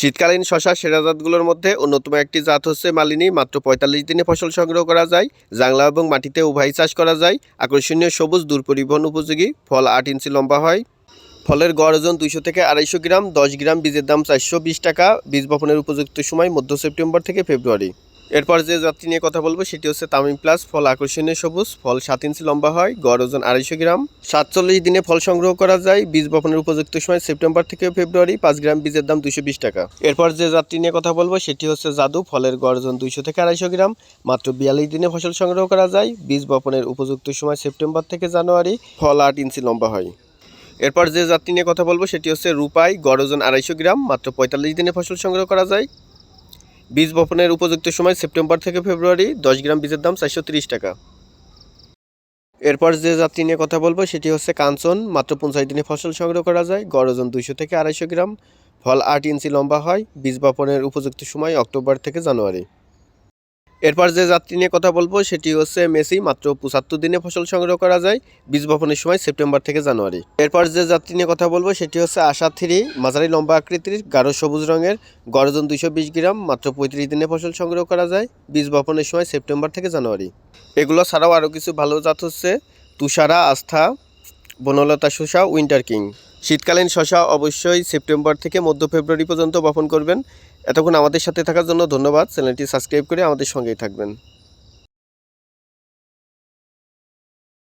শীতকালীন শশা সেরা জাতগুলোর মধ্যে অন্যতম একটি জাত হচ্ছে মালিনী। মাত্র পঁয়তাল্লিশ দিনে ফসল সংগ্রহ করা যায়। জাংলা এবং মাটিতে উভয় চাষ করা যায়। আকর্ষণীয় সবুজ দূর পরিবহন উপযোগী। ফল আট ইঞ্চি লম্বা হয়। ফলের গড় ওজন দুইশো থেকে আড়াইশো গ্রাম। দশ গ্রাম বীজের দাম চারশো বিশ টাকা। বীজ বপনের উপযুক্ত সময় মধ্য সেপ্টেম্বর থেকে ফেব্রুয়ারি। এরপর যে জাতটি নিয়ে কথা বলব, সেটি হচ্ছে তামিম প্লাস, ফল আকর্ষণীয় সবুজ, ফল সাত ইঞ্চি লম্বা হয়, গড় ওজন আড়াইশো গ্রাম। সাতচল্লিশ দিনে ফল সংগ্রহ করা যায়, বীজ বপনের উপযুক্ত সময় সেপ্টেম্বর থেকে ফেব্রুয়ারি, পাঁচ গ্রাম বীজের দাম দুশো বিশ টাকা। এরপর যে জাতটি নিয়ে কথা বলব, সেটি হচ্ছে জাদু, ফলের গড় ওজন দুইশো থেকে আড়াইশো গ্রাম। মাত্র বিয়াল্লিশ দিনে ফসল সংগ্রহ করা যায়, বীজ বপনের উপযুক্ত সময় সেপ্টেম্বর থেকে জানুয়ারি, ফল আট ইঞ্চি লম্বা হয়। এরপর যে জাতটি নিয়ে কথা বলব, সেটি হচ্ছে রূপাই, গড় ওজন আড়াইশো গ্রাম, মাত্র পঁয়তাল্লিশ দিনে ফসল সংগ্রহ করা যায়। বীজ বপনের উপযুক্ত সময় সেপ্টেম্বর থেকে ফেব্রুয়ারি, দশ গ্রাম বীজের দাম চারশো টাকা। এরপর যে জাতটি নিয়ে কথা বলব, সেটি হচ্ছে কাঞ্চন। মাত্র পঞ্চাশ দিনে ফসল সংগ্রহ করা যায়। গড় ওজন দুইশো থেকে আড়াইশো গ্রাম। ফল আট ইঞ্চি লম্বা হয়। বীজ বপনের উপযুক্ত সময় অক্টোবর থেকে জানুয়ারি। এরপর যে যাত্রী নিয়ে কথা বলব, সেটি হচ্ছে মেসি, মাত্র পঁচাত্তর দিনে ফসল সংগ্রহ করা যায়, বীজ বপনের সময় সেপ্টেম্বর থেকে জানুয়ারি। এরপর যে যাত্রী নিয়ে কথা বলব, সেটি হচ্ছে আশা থ্রি, মাঝারি লম্বা আকৃতির, গাঢ় সবুজ রঙের গড়জন দুইশো বিশ গ্রাম, মাত্র পঁয়ত্রিশ দিনে ফসল সংগ্রহ করা যায়, বীজ বপনের সময় সেপ্টেম্বর থেকে জানুয়ারি। এগুলো ছাড়াও আরও কিছু ভালো জাত হচ্ছে, তুষারা, আস্থা বনলতা শসা, উইন্টার কিং। শীতকালীন শসা অবশ্যই সেপ্টেম্বর থেকে মধ্য ফেব্রুয়ারি পর্যন্ত বপন করবেন। এতক্ষণ আমাদের সাথে থাকার জন্য ধন্যবাদ। চ্যানেলটি সাবস্ক্রাইব করে আমাদের সঙ্গেই থাকবেন।